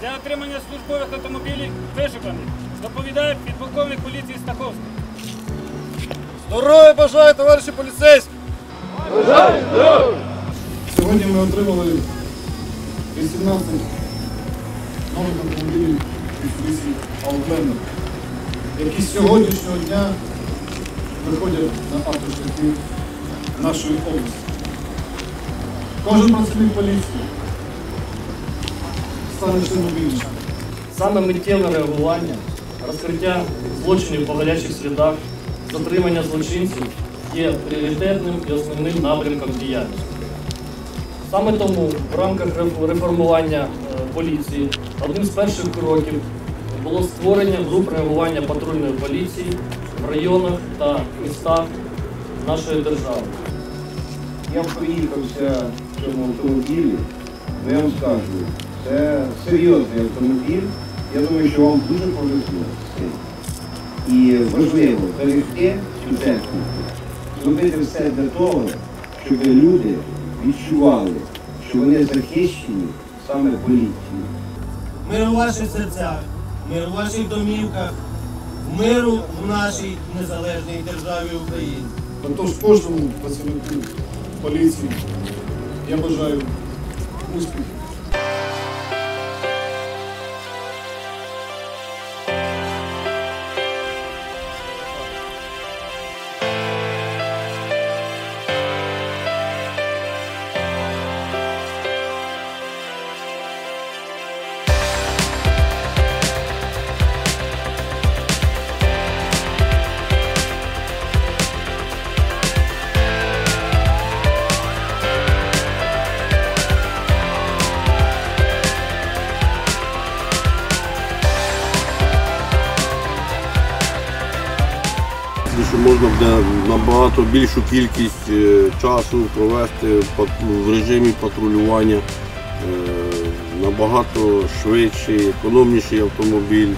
для отримання службових автомобілів вишуканих. Доповідає підполковник поліції Стаховський. Здоров'я бажаю, товариші поліцейські! Бажаю здоров'я! Сьогодні ми отримали 18 нових автомобілів Mitsubishi Outlander, які з сьогоднішнього дня виходять на автошляхи нашої області. Кожен працівник поліції стане ще. Саме миттєве реагування, розкриття злочинів по гарячих слідах, затримання злочинців є пріоритетним і основним напрямком діяльності. Саме тому в рамках реформування е, поліції одним з перших кроків було створення груп реагування патрульної поліції в районах та містах нашої держави. Я проїхався в цьому автомобілі, ну я вам скажу, це серйозний автомобіль. Я думаю, що вам дуже повезло. з цим. І важливо берегти цю техніку, зробити все для того, щоб люди відчували, що вони захищені саме поліцією. мир у ваших серцях, мир у ваших домівках, миру в нашій незалежній державі Україні. Тож кожному працівнику поліції я бажаю успіхів. Що можна буде набагато більшу кількість е, часу провести в режимі патрулювання, е, набагато швидший, економніший автомобіль.